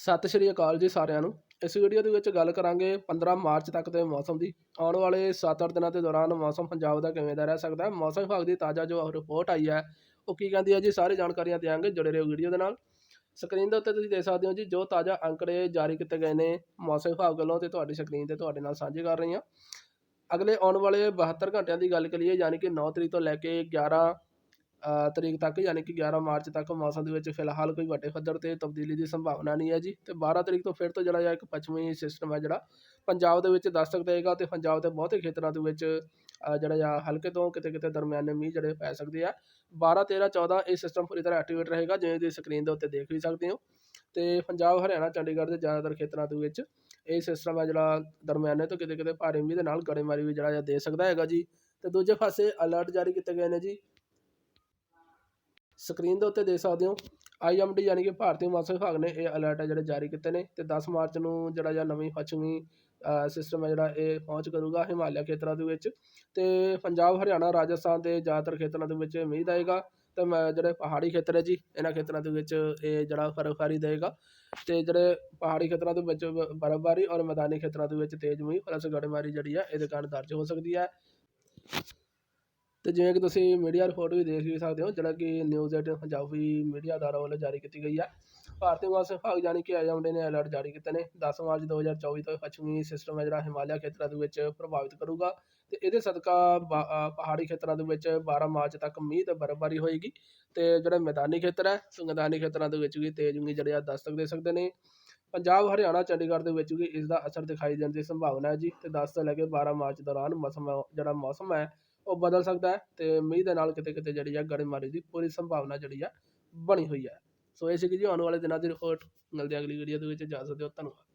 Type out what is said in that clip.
ਸਤਿ ਸ਼੍ਰੀ ਅਕਾਲ ਜੀ ਸਾਰਿਆਂ ਨੂੰ। ਇਸ ਵੀਡੀਓ ਦੇ ਵਿੱਚ ਗੱਲ ਕਰਾਂਗੇ 15 ਮਾਰਚ ਤੱਕ ਦੇ ਮੌਸਮ ਦੀ। ਆਉਣ ਵਾਲੇ 7-8 ਦਿਨਾਂ ਦੇ ਦੌਰਾਨ ਮੌਸਮ ਪੰਜਾਬ ਦਾ ਕਿਵੇਂ ਦਾ ਰਹਿ ਸਕਦਾ ਹੈ? ਮੌਸਮ ਵਿਭਾਗ ਦੀ ਤਾਜ਼ਾ ਜੋ ਰਿਪੋਰਟ ਆਈ ਹੈ, ਉਹ ਕੀ ਕਹਿੰਦੀ ਹੈ ਜੀ? ਸਾਰੀ ਜਾਣਕਾਰੀਆਂ ਦਿਆਂਗੇ ਜੁੜੇ ਰਹੋ ਵੀਡੀਓ ਦੇ ਨਾਲ। ਸਕਰੀਨ ਦੇ ਉੱਤੇ ਤੁਸੀਂ ਦੇਖ ਸਕਦੇ ਹੋ ਜੀ, ਜੋ ਤਾਜ਼ਾ ਅੰਕੜੇ ਜਾਰੀ ਕੀਤੇ ਗਏ ਨੇ ਮੌਸਮ ਵਿਭਾਗ ਵੱਲੋਂ ਤੇ ਤੁਹਾਡੀ ਸਕਰੀਨ ਤੇ ਤੁਹਾਡੇ ਨਾਲ ਸਾਂਝੇ ਕਰ ਰਹੀ ਹਾਂ ਅਗਲੇ ਆਉਣ ਵਾਲੇ 72 ਘੰਟਿਆਂ ਦੀ ਗੱਲ ਕਰੀਏ, ਯਾਨੀ ਕਿ 9 ਤਰੀਕ ਤੋਂ ਲੈ ਕੇ 11 ਤਰੀਕ ਤੱਕ ਯਾਨੀ ਕਿ 11 ਮਾਰਚ ਤੱਕ ਮੌਸਮ ਦੇ ਵਿੱਚ ਫਿਲਹਾਲ ਕੋਈ ਵੱਡੇ ਪੱਧਰ ਤੇ ਤਬਦੀਲੀ ਦੀ ਸੰਭਾਵਨਾ ਨਹੀਂ ਹੈ ਜੀ। ਅਤੇ 12 ਤਰੀਕ ਤੋਂ ਫਿਰ ਤੋਂ ਜਿਹੜਾ ਹੈ ਇੱਕ ਪੱਛਮੀ ਸਿਸਟਮ ਹੈ ਜਿਹੜਾ, ਪੰਜਾਬ ਦੇ ਵਿੱਚ ਦਸਤਕ ਦੇਗਾ ਅਤੇ ਪੰਜਾਬ ਦੇ ਬਹੁਤੇ ਖੇਤਰਾਂ ਦੇ ਵਿੱਚ ਜਿਹੜਾ ਆ ਹਲਕੇ ਤੋਂ ਕਿਤੇ ਕਿਤੇ ਦਰਮਿਆਨੇ ਮੀਂਹ ਜਿਹੜੇ ਪੈ ਸਕਦੇ ਆ। 12 13 14 ਇਹ ਸਿਸਟਮ ਪੂਰੀ ਤਰ੍ਹਾਂ ਐਕਟੀਵੇਟ ਰਹੇਗਾ, ਜਿਵੇਂ ਤੁਸੀਂ ਸਕਰੀਨ ਦੇ ਉੱਤੇ ਦੇਖ ਵੀ ਸਕਦੇ ਹੋ। ਤੇ ਪੰਜਾਬ, ਹਰਿਆਣਾ, ਚੰਡੀਗੜ੍ਹ ਦੇ ਜ਼ਿਆਦਾਤਰ ਖੇਤਰਾਂ ਦੇ ਵਿੱਚ ਇਹ ਸਿਸਟਮ ਹੈ ਜਿਹੜਾ ਦਰਮਿਆਨੇ ਤੋਂ ਕਿਤੇ ਕਿਤੇ ਭਾਰੀ ਮੀਂਹ ਦੇ ਨਾਲ ਗੜੇਮਾਰੀ ਵੀ ਜਿਹੜਾ ਆ ਦੇ ਸਕਦਾ ਹੈਗਾ ਜੀ। ਤੇ ਦੂਜੇ ਪਾਸੇ ਅਲਰਟ ਜਾਰੀ ਕੀਤੇ ਗਏ ਨੇ ਜੀ। ਸਕਰੀਨ ਦੇ ਉੱਤੇ ਦੇਖ ਸਕਦੇ ਹੋ ਆਈਐਮਡੀ ਯਾਨੀ ਕਿ ਭਾਰਤੀ ਮੌਸਮ ਵਿਭਾਗ ਨੇ ਇਹ ਅਲਰਟ ਹੈ ਜਿਹੜੇ ਜਾਰੀ ਕੀਤੇ ਨੇ ਤੇ 10 ਮਾਰਚ ਨੂੰ ਜਿਹੜਾ ਜਾਂ ਨਵੀਂ ਪੱਛਮੀ ਸਿਸਟਮ ਹੈ ਜਿਹੜਾ ਇਹ ਪਹੁੰਚ ਕਰੂਗਾ ਹਿਮਾਲਿਆ ਖੇਤਰਾਂ ਦੇ ਵਿੱਚ ਤੇ ਪੰਜਾਬ, ਹਰਿਆਣਾ, ਰਾਜਸਥਾਨ ਦੇ ਜ਼ਿਆਦਾਤਰ ਖੇਤਰਾਂ ਦੇ ਵਿੱਚ ਮੀਂਹ ਦੇਗਾ ਤੇ ਮੈਂ ਜਿਹੜੇ ਪਹਾੜੀ ਖੇਤਰ ਹੈ ਜੀ, ਇਹਨਾਂ ਖੇਤਰਾਂ ਦੇ ਵਿੱਚ ਇਹ ਜਿਹੜਾ ਬਰਫ਼ਬਾਰੀ ਦੇਗਾ ਤੇ ਜਿਹੜੇ ਪਹਾੜੀ ਖੇਤਰਾਂ ਦੇ ਵਿੱਚ ਬਰਫ਼ਬਾਰੀ ਔਰ ਮੈਦਾਨੀ ਖੇਤਰਾਂ ਦੇ ਵਿੱਚ ਤੇਜ਼ ਮੀਂਹ ਪਲਸ ਗੜੇਮਾਰੀ ਜਿਹੜੀ ਹੈ ਇਹਦੇ ਕਾਰਨ ਦਰਜ ਹੋ ਸਕਦੀ ਹੈ। ਅਤੇ ਜਿਵੇਂ ਕਿ ਤੁਸੀਂ ਮੀਡੀਆ ਰਿਪੋਰਟ ਵੀ ਦੇਖ ਵੀ ਸਕਦੇ ਹੋ, ਜਿਹੜਾ ਕਿ ਨਿਊਜ਼ 18 ਪੰਜਾਬੀ ਮੀਡੀਆ ਅਦਾਰਾ ਵੱਲੋਂ ਜਾਰੀ ਕੀਤੀ ਗਈ ਹੈ ਭਾਰਤੀ ਮੌਸਮ ਵਿਭਾਗ ਜਾਣੀ ਕਿ ਆਈਐਮਡੀ ਨੇ ਅਲਰਟ ਜਾਰੀ ਕੀਤੇ ਨੇ। 10 ਮਾਰਚ 2024 ਤੋਂ ਇਹ ਪੱਛਮੀ ਸਿਸਟਮ ਹੈ ਜਿਹੜਾ ਹਿਮਾਲਿਆ ਖੇਤਰਾਂ ਦੇ ਵਿੱਚ ਪ੍ਰਭਾਵਿਤ ਕਰੂਗਾ ਤੇ ਇਹਦੇ ਸਦਕਾ ਬਾ- ਪਹਾੜੀ ਖੇਤਰਾਂ ਦੇ ਵਿੱਚ 12 ਮਾਰਚ ਤੱਕ ਮੀਂਹ ਤੇ ਬਰਫ਼ਬਾਰੀ ਹੋਏਗੀ ਤੇ ਜਿਹੜਾ ਮੈਦਾਨੀ ਖੇਤਰ ਹੈ ਸੋ ਮੈਦਾਨੀ ਖੇਤਰਾਂ ਦੇ ਵਿੱਚ ਵੀ ਤੇਜ਼ ਮੀਂਹ ਜਿਹੜੇ ਆ ਦਸਤਕ ਦੇ ਸਕਦੇ ਨੇ। ਪੰਜਾਬ, ਹਰਿਆਣਾ, ਚੰਡੀਗੜ੍ਹ ਦੇ ਵਿੱਚ ਵੀ ਇਸ ਦਾ ਅਸਰ ਦਿਖਾਈ ਦੇਣ ਦੀ ਸੰਭਾਵਨਾ ਹੈ ਜੀ ਤੇ 10 ਤੋਂ ਲੈ ਕੇ 12 ਮਾਰਚ ਦੌਰਾਨ ਮੌਸਮ ਜਿਹੜਾ ਮੌਸਮ ਹੈ ਉਹ ਬਦਲ ਸਕਦਾ ਹੈ ਤੇ ਮੀਂਹ ਦੇ ਨਾਲ ਕਿਤੇ ਕਿਤੇ ਜਿਹੜੀ ਆ ਗੜੇਮਾਰੀ ਦੀ ਪੂਰੀ ਸੰਭਾਵਨਾ ਜਿਹੜੀ ਆ ਬਣੀ ਹੋਈ ਹੈ ਸੋ ਇਹ ਸੀ ਜੀ ਆਉਣ ਵਾਲੇ ਦਿਨਾਂ ਦੀ ਰਿਪੋਰਟ ਮਿਲਦੇ ਹਾਂ ਅਗਲੀ ਵੀਡੀਓ ਦੇ ਵਿੱਚ। ਜਾ ਸਕਦੇ ਹੋ ਧੰਨਵਾਦ।